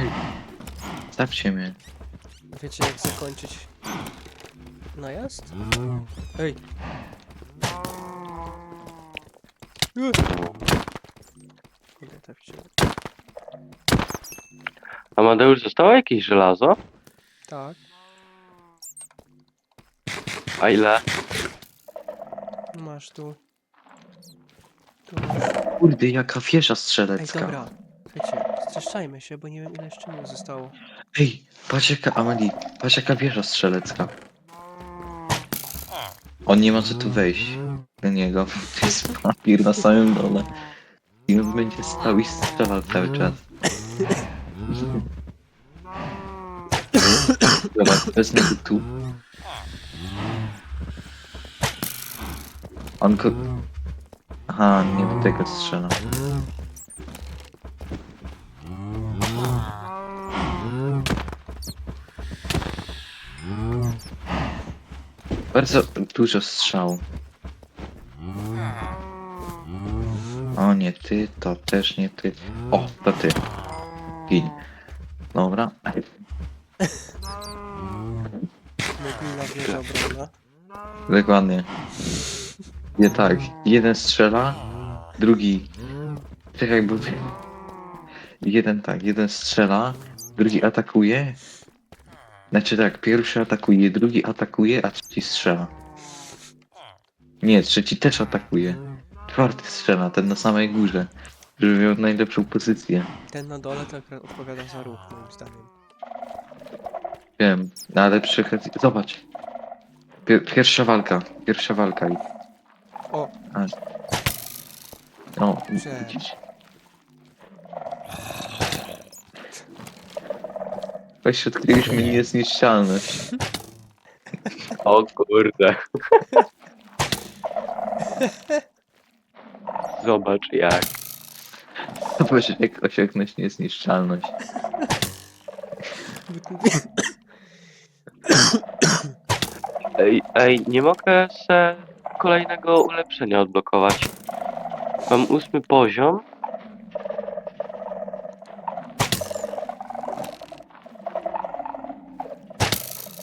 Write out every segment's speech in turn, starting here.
Ej, stawcie mnie. Wiecie jak zakończyć najazd? Ej! Ue. Kurde, trafcie. Amadeusz, zostało jakieś żelazo? Tak, A ile? masz tu. Tu masz. Kurde, jaka wieża Ej, strzelecka. dobra. Streszczajmy się, bo nie wiem ile jeszcze mi zostało. Ej, patrz jaka, Amali, patrz jaka wieża strzelecka. On nie może tu wejść. Do niego. To jest papier na samym dole. I on będzie stał i strzelał cały czas. Zobacz, wezmę go tu. On go... Aha, nie do tego strzela. Bardzo dużo strzał. O nie ty, to też nie ty. O, to ty. Gin. Dobra. Obronna. Dokładnie. Nie tak. Jeden strzela, drugi. Czekaj, bo. Jeden tak, jeden strzela, drugi atakuje. Znaczy tak, pierwszy atakuje, drugi atakuje, a trzeci strzela. Nie, trzeci też atakuje. Czwarty strzela, ten na samej górze. Żeby miał najlepszą pozycję. Ten na dole to akurat odpowiada za ruch, moim zdaniem. Wiem, no ale przychodzi. Zobacz. Pier pierwsza walka, pierwsza walka i. O! A. No, Że- widzisz. Weź odkryliśmy niezniszczalność. O kurde. Zobacz jak. Zobacz jak osiągnąć niezniszczalność. Ej, ej, nie mogę se kolejnego ulepszenia odblokować. Mam ósmy poziom.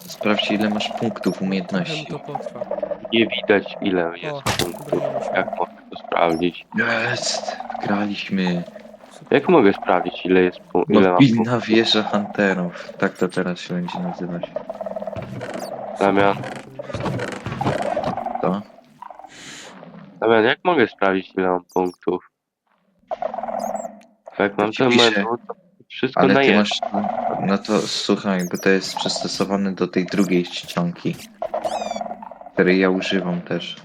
Sprawdź ile masz punktów umiejętności. to potrwa. Nie widać ile O, jest punktów. się. Jak mogę to sprawdzić? Jest! Graliśmy. Jak mogę sprawdzić ile jest punktów? Ile No mam punktów? pilna wieża hunterów. Tak to teraz się będzie nazywać. Damian, To? Damian, jak mogę sprawdzić ile mam punktów? Jak mam ten pisze. menu, to wszystko Ale na ty masz. No to słuchaj, bo to jest przystosowane do tej drugiej czcionki. Której ja używam też.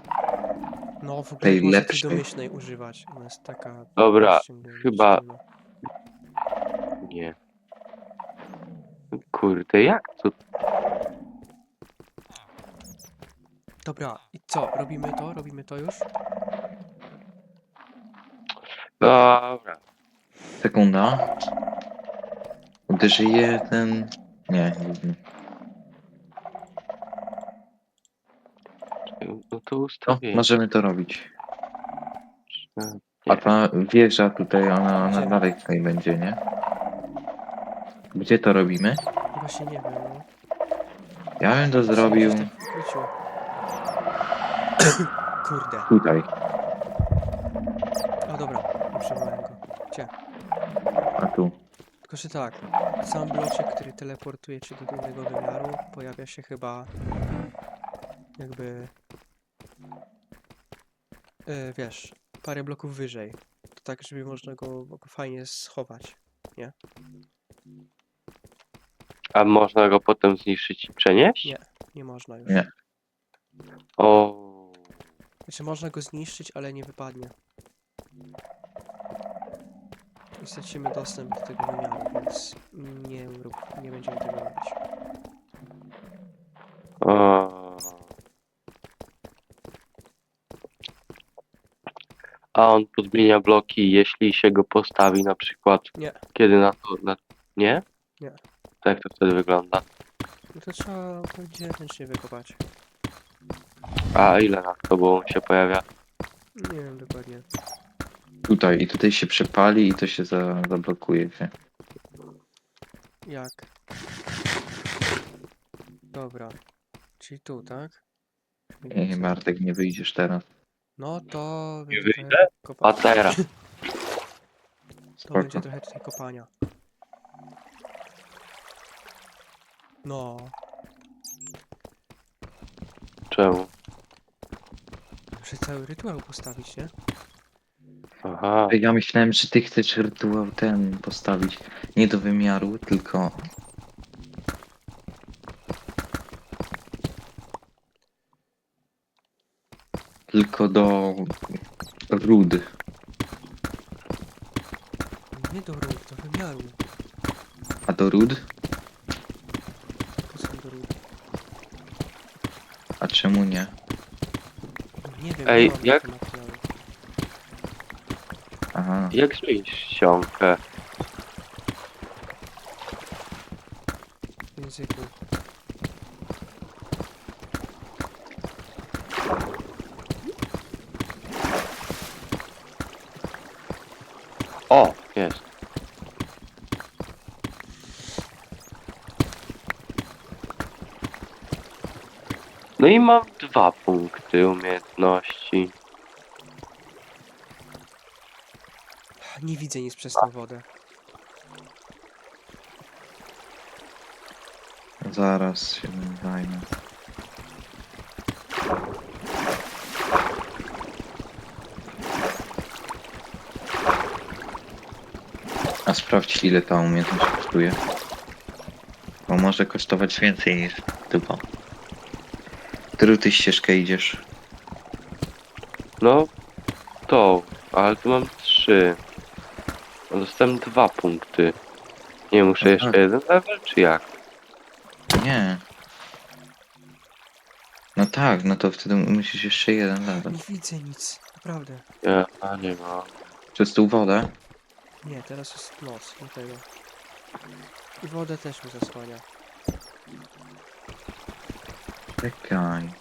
No, w ogóle tej możecie lepszej. domyślnej używać. Ona jest taka... Dobra, ściągnięta, chyba- ściągnięta. Nie. Kurde, jak to? Dobra, i co? Robimy to? Robimy to już? Dobra. Sekunda. Uderzy jeden. Nie, nie. No to No, ustawię. możemy to robić. A ta wieża tutaj, ona, ona dalej tutaj będzie, nie? Gdzie to robimy? Właśnie nie wiem, no. Ja bym to zrobił Gdzieś tak w ukryciu. Kurde. tutaj. A dobra, nie przywołałem go. Gdzie? A tu. Że tak, sam bloczek, który teleportuje cię do innego wymiaru, pojawia się chyba jakby e, wiesz, parę bloków wyżej. To tak, żeby można go go fajnie schować. A można go potem zniszczyć i przenieść? Nie. Nie można już. Nie. O. Znaczy można go zniszczyć, ale nie wypadnie. I stracimy dostęp do tego wymiaru, więc nie rób, nie będziemy tego robić. o. A on podmienia bloki, jeśli się go postawi na przykład. Nie. Kiedy na to. Na... Nie? Nie. To Jak to wtedy wygląda? No to trzeba będzie ręcznie wykopać. A ile nad tobą się pojawia? Nie wiem dokładnie. Tutaj. I tutaj się przepali i to się za, zablokuje się. Jak? Dobra. Czyli tu, tak? Ej. Bartek, nie wyjdziesz teraz. No to Nie będzie wyjdę? A teraz. To będzie trochę tutaj kopania. No, Czemu? muszę cały rytuał postawić, nie? Aha. Ja myślałem, że ty chcesz rytuał ten postawić. Nie do wymiaru, tylko... Tylko do ród. Nie do ród, do wymiaru. A do ród? Po co do ród? A czemu nie? Nie wiem, Ej, nie mam na jak-. Aha. Jak zmienić ściągę? O, jest. No i mam dwa punkty umiejętności. Nie widzę nic przez tą wodę. Zaraz się tym zajmę. A sprawdź ile ta umiejętność kosztuje. Bo może kosztować więcej niż typa. Którą ty ścieżkę idziesz? No, to, ale tu mam trzy. No, Dostałem dwa punkty. Nie, muszę Aha. jeszcze jeden level, czy jak? Nie. No tak, no to wtedy musisz jeszcze jeden level. Nie widzę nic, naprawdę. Ja, a nie ma. Przez tą wodę? Nie, teraz jest noc, do tego. I wodę też mi zasłania. Czekaj.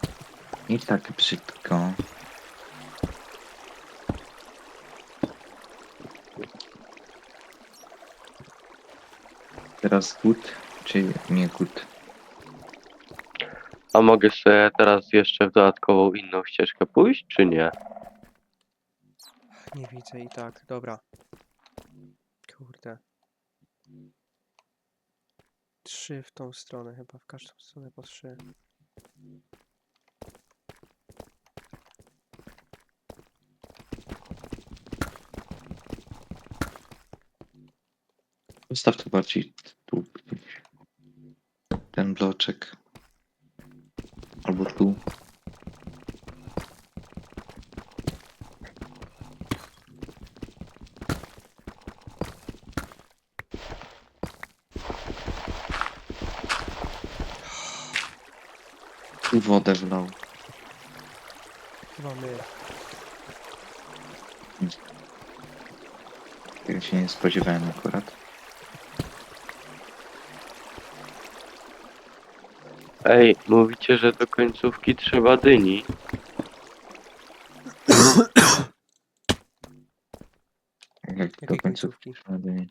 Nie tak brzydko. Teraz gut, czy nie gut? A mogę sobie teraz jeszcze w dodatkową inną ścieżkę pójść, czy nie? Nie widzę i tak, dobra. Kurde. Trzy w tą stronę chyba, w każdą stronę po trzy. Zostaw to bardziej tu. Ten bloczek. Albo tu. Wodę wlał. Chyba my. Tego się nie spodziewałem akurat. Ej, mówicie, że do końcówki trzeba dyni. Jak Jakiej do końcówki. końcówki?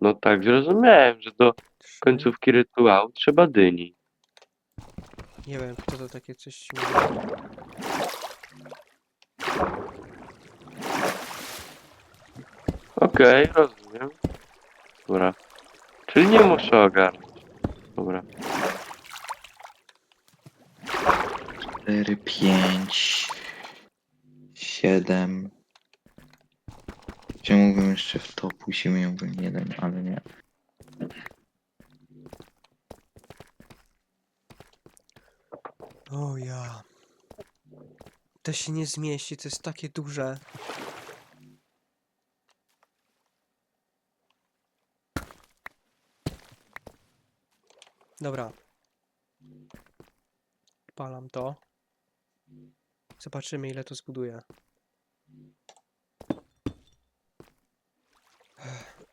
No tak, zrozumiałem, że do końcówki rytuału trzeba dyni. Nie wiem, kto to takie coś ci mówi. Okej, rozumiem. Dobra. Czyli nie muszę ogarnąć. Dobra. 4, 5, 7. Gdzie mógłbym jeszcze w to pójść i miałbym jeden, ale nie. O ja. To się nie zmieści, to jest takie duże. Dobra. Palam to. Zobaczymy ile to zbuduje.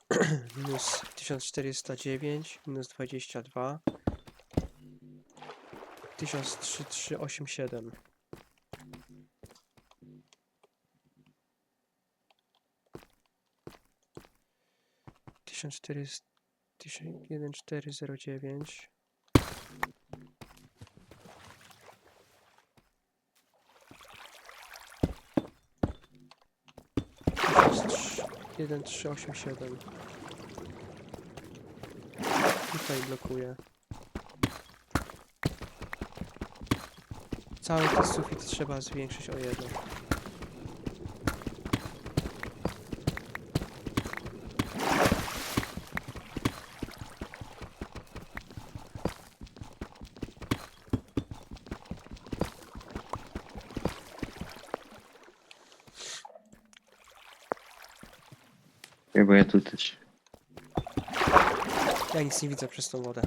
minus 1409, minus 22. 1387. Tysiąc czterysta. 1409. Jeden, trzy, osiem, siedem. Tutaj blokuję. Cały ten sufit trzeba zwiększyć o jedno. Bo ja tu też. Ja nic nie widzę przez tą wodę.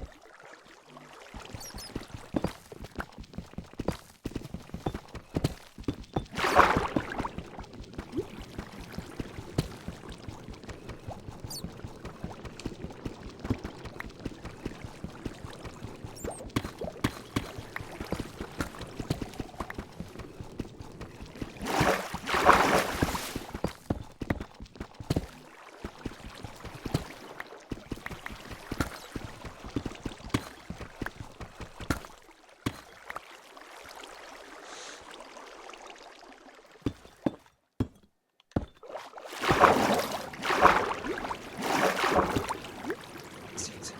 Nic nie widzę.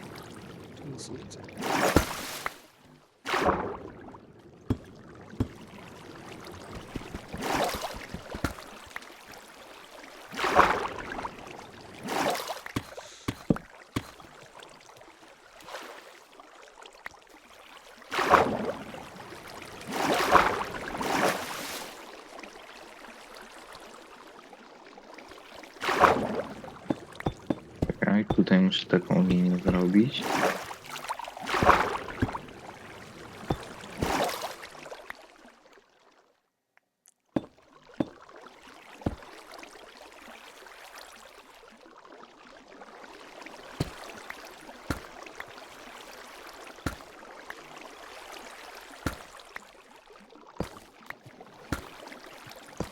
Tu nic nie widzę. Czekaj, tutaj muszę taką linię zrobić.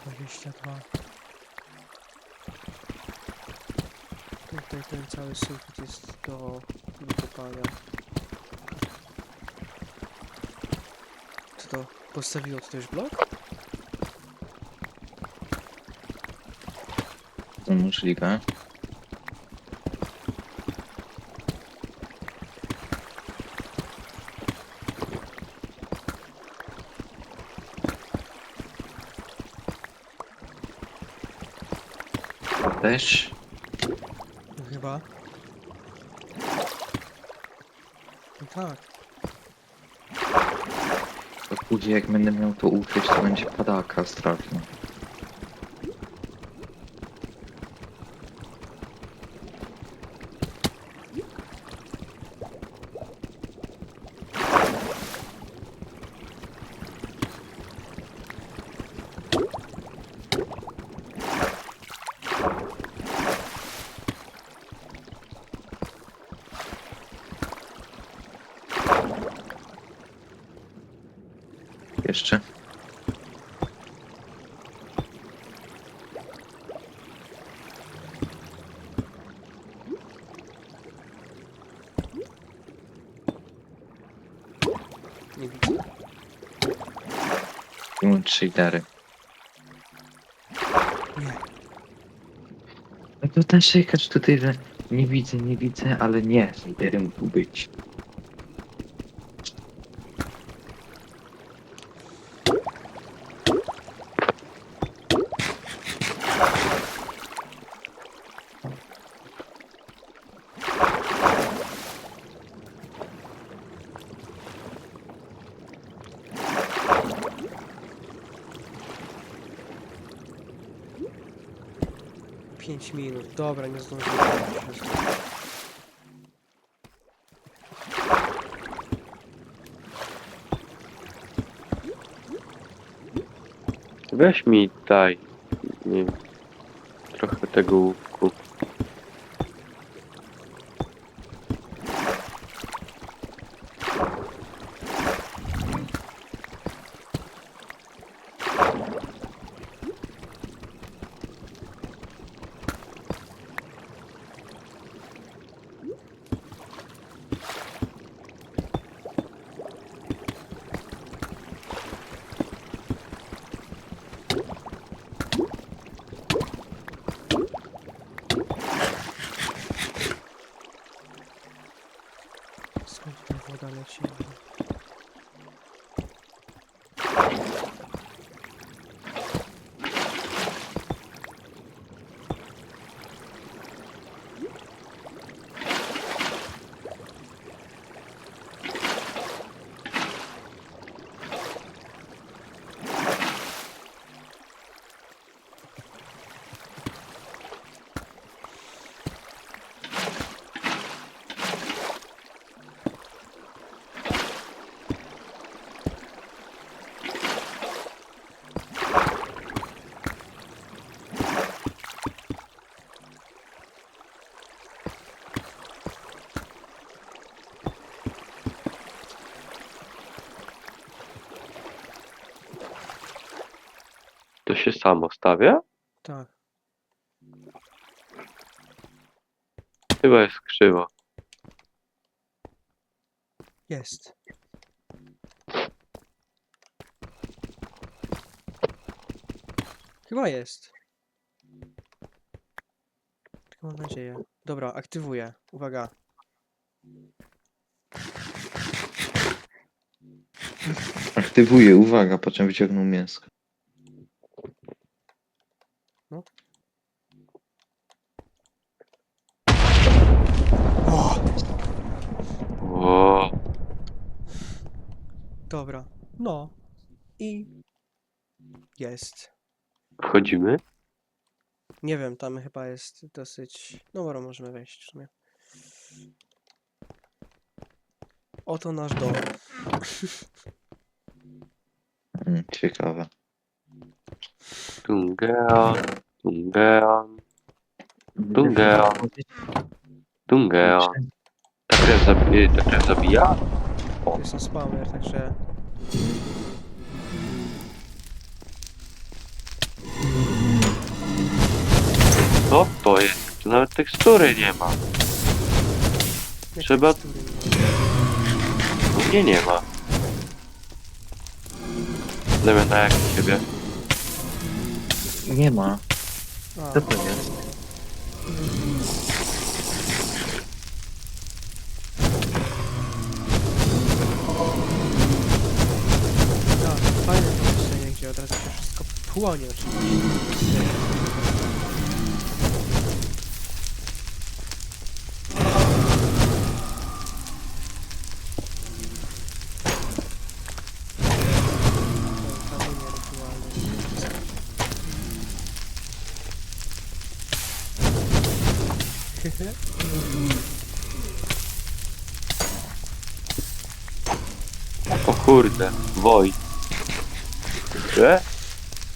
Dwadzieścia dwa. Tutaj ten cały sufit jest do wykopania. Co to? Postawiło tutaj już blok? To możliwe. Też. No chyba. No tak. To później jak będę miał to ukryć, to będzie padaka straszna. Jeszcze. Nie widzę. Shadery. Nie. No to ten shaker tutaj, że nie widzę, nie widzę, ale nie, shadery muszą być. Pięć minut. Dobra, nie zdążyłem. Weź mi daj. Nie wiem, trochę tego lecieli. Się samo stawia? Tak. Chyba jest krzywo. Jest. Chyba jest. Tylko mam nadzieję. Dobra, aktywuję. Uwaga. Aktywuję, uwaga, po czym wyciągnął mięsko. O! O, Dobra. No. I... Jest. wchodzimy? Nie wiem, tam chyba jest dosyć... No dobra, możemy wejść w sumie. Oto nasz dom. Mm, ciekawe. Tungeon, Tungeon, Tungeon, Tungeon. Ta krew, ta krew zabija? To jest spawner, także... Co to jest? Tu nawet tekstury nie ma. Trzeba-. U mnie nie ma. Damian, na jak u ciebie? Nie ma. Co to jest? Płonie oczywiście. O kurde, Woj. Że?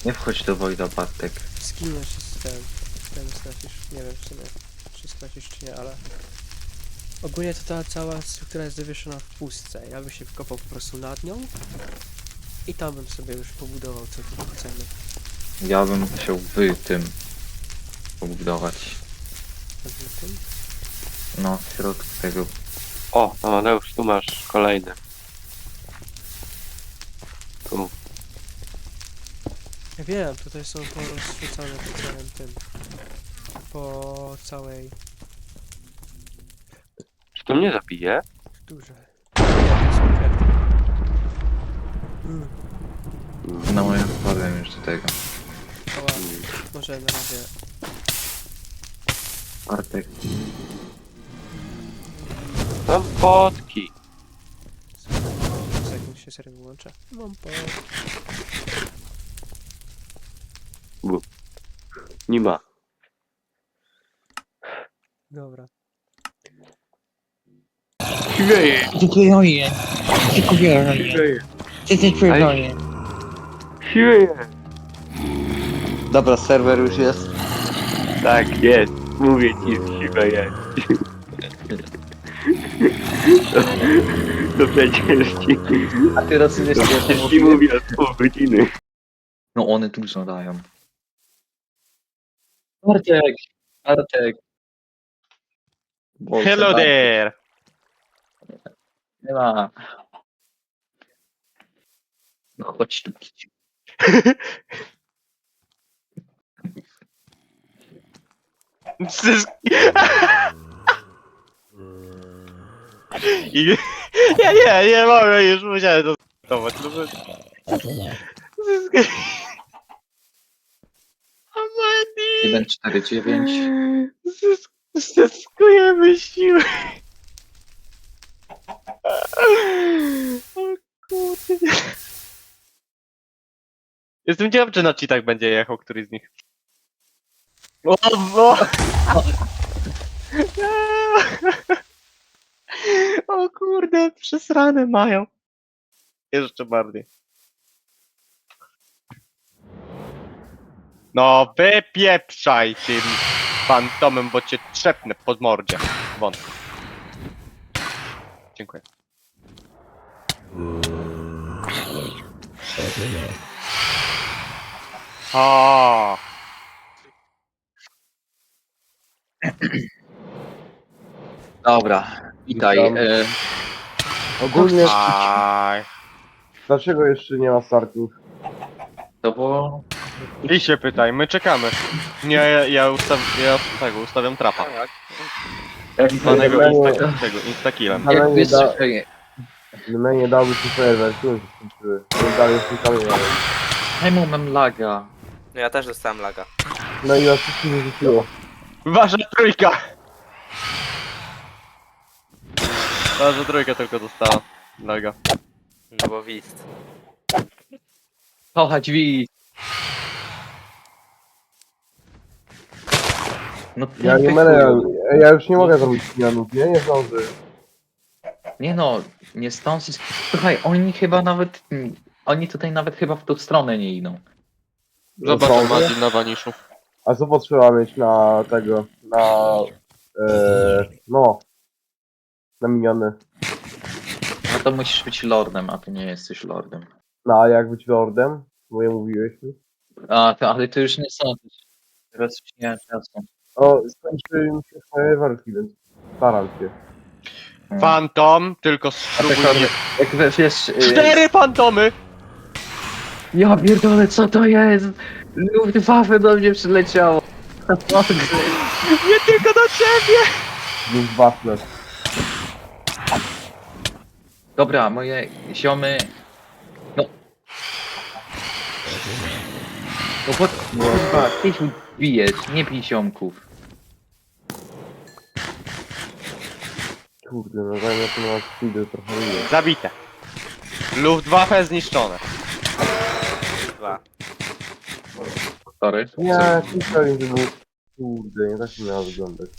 Nie wchodź do Wojda, Bartek. Skinąć się z ten, ten stracisz, nie wiem w sumie, czy stracisz czy nie, ale... Ogólnie to ta cała struktura jest zawieszona w pustce. Ja bym się wkopał po prostu nad nią i tam bym sobie już pobudował co tylko chcemy. Ja bym chciał wy tym pobudować. Tym. No, w środku tego. O, Amadeusz, tu masz kolejny. Tu. Ja wiem, tutaj są porozrzucane po całym tym. Po całej Czy to mnie zabije? duże. Mm, No, ja wpadłem już do tego. ała, może na razie Bartek. Mam potki. sekund się serio wyłączę. Mam po... Nie ma. Dobra. Chwieje, Dziękuję. Dziękuję. chwieje, Dziękuję. chwieje. Dobra, serwer już jest. Tak jest, mówię ci, siwe jest. To przecież ci, A ty rozumiesz, co ja przecież ci mówię od pół godziny. No one dużo dają. Bartek! Bartek! Bolce, Hello Bartek. there! Nie ma. No chodź tu. kiciu. You, Ja nie, nie mogę już, musiałem to zmontować. No bo... Amadi! 1, 4, 9. Zysk... Zyskujemy siły. O kurde. Jestem ciekaw, czy na cheatach będzie jechał któryś z nich. O, o. o kurde, przesrane mają. Jeszcze bardziej. No wypieprzaj tym fantomem, bo cię trzepnę pod mordzie. Won. Dziękuję. O, Dobra, witaj. Witam. E, Ogólnie, aj. dlaczego jeszcze nie ma startów? to było... I się pytaj, my czekamy. Nie, ja, ja, ustaw, ja tego, ustawiam trapa. Zwanego Ale- insta, tego, instakillem. Ale Jak nie wiesz, da- czekaj, My nie dałby ci serwer, tu się skończyły. My dalej szukamy dalej. czemu mam laga? No ja też dostałem laga. No i nas wszystkich wyrzuciło. Wasza trójka! Wasza trójka tylko dostała. Lega. No bo wist. Kochać wi. No Ja nie ty będę, chuju. ja już nie mogę zrobić zmianów, nie? Nie zdążę. Nie no, nie stąd. Słuchaj, oni chyba nawet. Oni tutaj nawet chyba w tą stronę nie idą. Zobacz, na waniszu. A co potrzeba mieć na tego, na... E, no. Na miniony. No to musisz być lordem, a ty nie jesteś lordem. No a jak być lordem? Bo je mówiłeś mi. A, to, ale to już nie sądzę. Teraz już nie czasu. O, skończyły mi się swoje walki, więc staram się. Fantom, tylko spróbuj tak, nie... jak we- wiesz. y, Cztery fantomy! Ja pierdolę, co to jest? Luftwaffe do mnie przyleciało. Nie tylko do ciebie! Już ważne. Dobra, moje ziomy. No. No bo kurwa, ty się bijesz, nie bij ziomków. Kurde, no zajmę to na speedy trochę mniej. Zabite. Luftwaffe zniszczone. Dwa. Sorry. Nie, kilka to był... Kurde, nie tak miała wyglądać.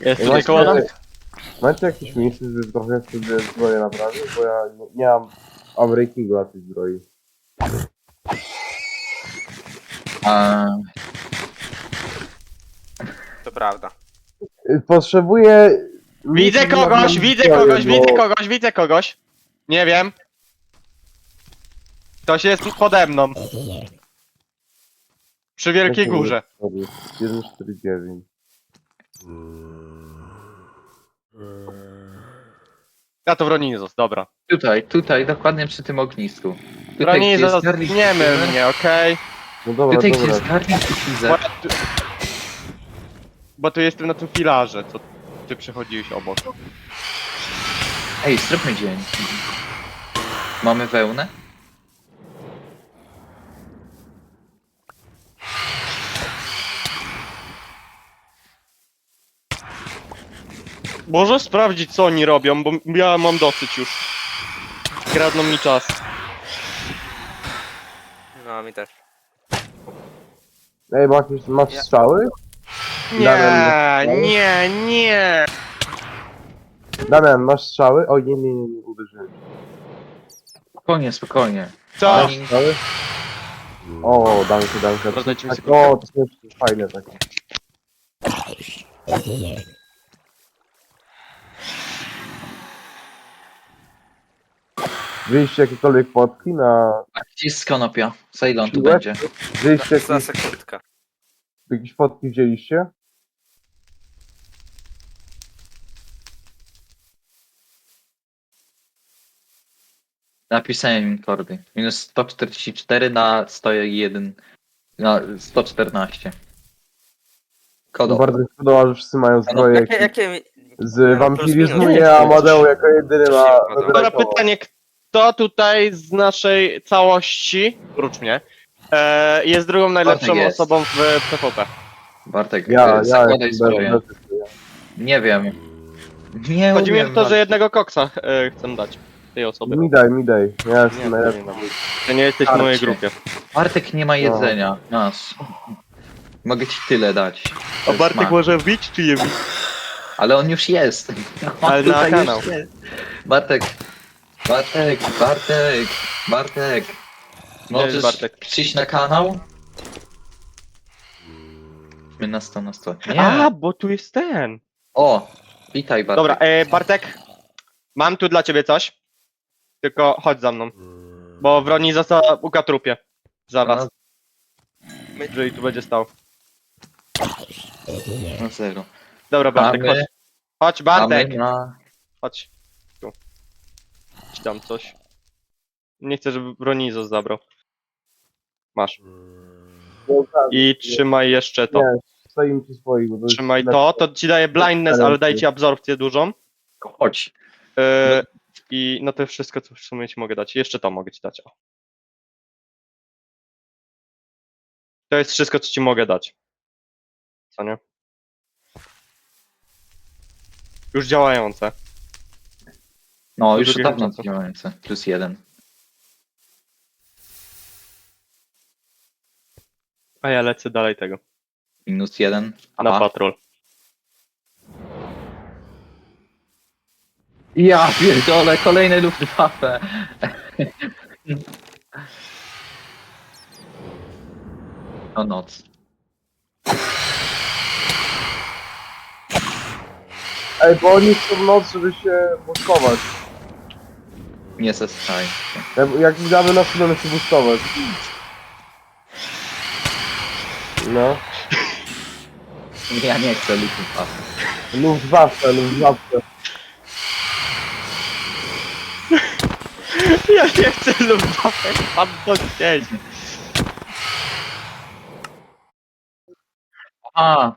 Jest tutaj macie, koło nas? macie jakieś miejsce, żeby trochę sobie zbroję naprawić? Bo ja nie, nie mam unbreakingu na tej zbroi. A, prawda. Potrzebuję... Widzę kogoś, widzę kogoś, bo- widzę kogoś, widzę kogoś. Nie wiem. Ktoś jest pode mną. Przy Wielkiej Górze. 149. A to w Roninzos, dobra. tutaj, tutaj, dokładnie przy tym ognisku. Tutaj, gdzie jest garnik nie myl mnie, okej? No dobra, Tutaj, gdzie dobra. jest Bo, ja tu... Bo tu jestem na tym filarze, co ty przechodziłeś obok. Ej, zróbmy dzień. Mamy wełnę? Może sprawdzić co oni robią, bo ja mam dosyć już. Kradną mi czas. No mi też. Ej, masz, masz Ja- strzały? Nie, Damian, nie, nie. Damian, masz strzały? O nie, nie, nie, nie uderzyłem. Spokojnie, spokojnie. Co? Oni- Strzały? O, dajcie mi Tak, o, to jest fajne takie. Wyjście jakiekolwiek potki na... A gdzie jest konopia? Ceylon tu Siłę? będzie. Wyjście Za jakieś, sekundkę. jakieś potki wzięliście? Napisałem im kordy. Minus 144 na 101. Na 114. Kodo. Bardzo mi się podoba, że wszyscy mają zbroje Jakie, jakie z plus wampiryzmu, nie Amadeu jako jedyny ma... Dobra, pytanie, kto tutaj z naszej całości, prócz mnie, e, jest drugą najlepszą Bartek jest. osobą w PvP? Bartek, Ja, e, ja, zakładaj zbroję. Nie wiem. Nie Chodzi mi umiem, o to, że jednego koksa e, chcę dać tej osobie. Mi daj, mi daj. Ja jestem Nie, najlepszy. nie, nie. Ty nie jesteś w mojej grupie. Bartek nie ma jedzenia. Masz. Mogę ci tyle dać. To jest smak. może bić czy nie bić? Ale on już jest. On Ale na tutaj już kanał. jest. Bartek. Bartek, Bartek, Bartek. Możesz Bartek? przyjść na kanał? My na 100 na 100. Nie. A, bo tu jest ten. O, witaj Bartek. Dobra, e, Bartek, mam tu dla ciebie coś. Tylko chodź za mną. Bo Wroni została u katrupie. Zaraz. Jeżeli tu będzie stał. Na zero. Dobra, Bartek, chodź. Chodź, Mamy Bartek! na... Chodź. Tu. Ci dam coś. Nie chcę, żeby Bronizo zabrał. Masz. I trzymaj jeszcze to. Nie, stoimy przy swoich, bo to jest Trzymaj lepsze. to, to ci daje blindness, ale daje ci absorpcję dużą. Chodź. Yy, I no to jest wszystko, co w sumie ci mogę dać. Jeszcze to mogę ci dać. O. To jest wszystko, co ci mogę dać. Co nie? Już działające. No, Do już drugiego dawno czasu. działające. Plus jeden. A ja lecę dalej tego. Minus jeden. Na patrol. Ja pierdolę, kolejne Luftwaffe. O noc. Ej, bo oni chcą noc, żeby się bustować. Nie zestraj. Jak, jak mi damy noc, to będę się bustować. No. Ja nie chcę Luftwaffe. Luftwaffe, Luftwaffe. Ja nie chcę Luftwaffe, pan to. A,